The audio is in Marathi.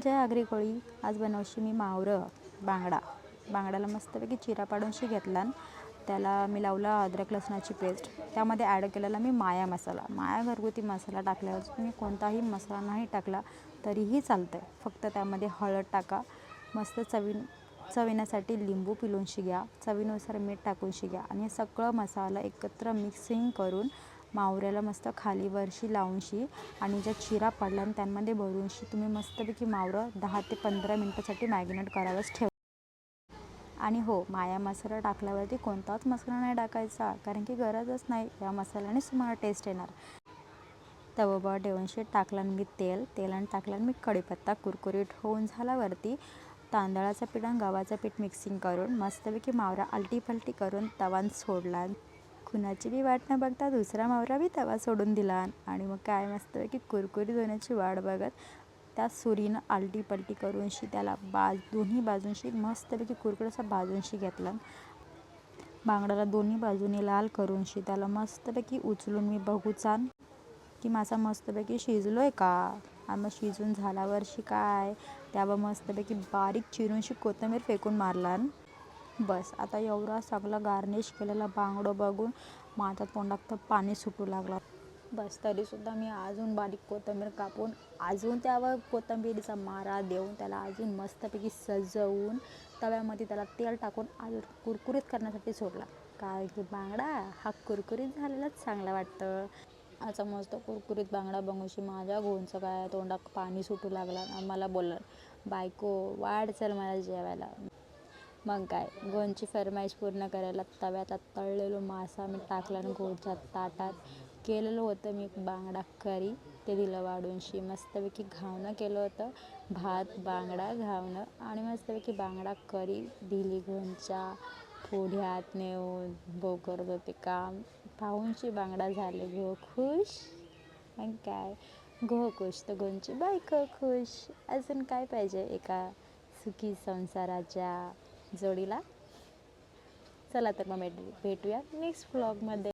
जय आगरी कोळी. आज बनवशी मी मावरं बांगडा. बांगड्याला मस्तपैकी चिरा पाडूनशी घेतला त्याला मी लावला अद्रक लसणाची पेस्ट. त्यामध्ये ॲड केलेला मी माया मसाला. माया घरगुती मसाला टाकल्यावर तुम्ही कोणताही मसाला नाही टाकला तरीही चालतं आहे फक्त त्यामध्ये हळद टाका. मस्त चवी चविण्यासाठी लिंबू पिलूनशी घ्या. चवीनुसार मीठ टाकूनशी घ्या. आणि सगळं मसाला एकत्र मिक्सिंग करून मावऱ्याला मस्त खाली वरशी लावूनशी आणि ज्या चिरा पडल्या आणि त्यांमध्ये भरूनशी तुम्ही मस्तपैकी मावरं दहा ते पंधरा मिनटासाठी मॅगिनेट करावंच ठेव. आणि हो माया मसाला टाकल्यावरती कोणताच मसाला नाही टाकायचा कारण की गरजच नाही या मसाल्याने तुम्हाला टेस्ट येणार. तवबा ठेवूनशी टाकलं मी तेल तेलाने टाकला मी कढीपत्ता कुरकुरीत होऊन झाल्यावरती तांदळाचं पीठ आणि गव्हाचं पीठ मिक्सिंग करून मस्तपैकी मावरा अलटी पलटी करून तवान सोडला. कुणाची बी वाट न बघता दुसरा मावरा बी तवा सोडून दिला. आणि मग काय मस्तपैकी कुरकुरीत होण्याची वाट बघत त्या सुरीनं आलटी पलटी करूनशी त्याला बाज दोन्ही बाजूंशी मस्तपैकी कुरकुर असा भाजूनशी घेतला. बांगड्याला दोन्ही बाजूने लाल करूनशी त्याला मस्तपैकी उचलून मी बघूचान की माझा मस्तपैकी शिजलो आहे का? आणि मग शिजून झाल्यावरशी काय? त्यावर मस्तपैकी बारीक चिरूनशी कोथिंबीर फेकून मारला बस. आता एवढा सगळा गार्निश केलेला बांगडं बघून माझ्या तोंडात तर पाणी सुटू लागलं. बस तरीसुद्धा मी अजून बारीक कोथिंबीर कापून अजून त्यावर कोथिंबीरीचा मारा देऊन त्याला अजून मस्तपैकी सजवून तव्यामध्ये त्याला तेल टाकून अजून कुरकुरीत करण्यासाठी सोडला. काय की बांगडा? हा कुरकुरीत झालेलाच चांगला वाटतं. असा मस्त कुरकुरीत बांगडा बघूशी माझ्या घोंचं काय? तोंडात पाणी सुटू लागला मला बोललं बायको वाढ चल मला जेवायला. मग काय? गोंची फरमाईश पूर्ण करायला तव्यात तळलेलो मासा मी टाकला आणि गोंच्या ताटात केलेलं होतं. मी बांगडा करी ते दिलं वाढूनशी. मस्तपैकी घावणं केलं होतं. भात बांगडा घावणं आणि मस्तपैकी बांगडा करी दिली. गोंच्या पुढ्यात नेऊन भो करत होते काम. पाहूनशी बांगडा झाले. घो खुश. मग काय? घो खुश. तर गोंची बायको खुश. अजून काय पाहिजे एका सुखी संसाराच्या जोडीला. चला तर मग भेटूया नेक्स्ट व्लॉगमध्ये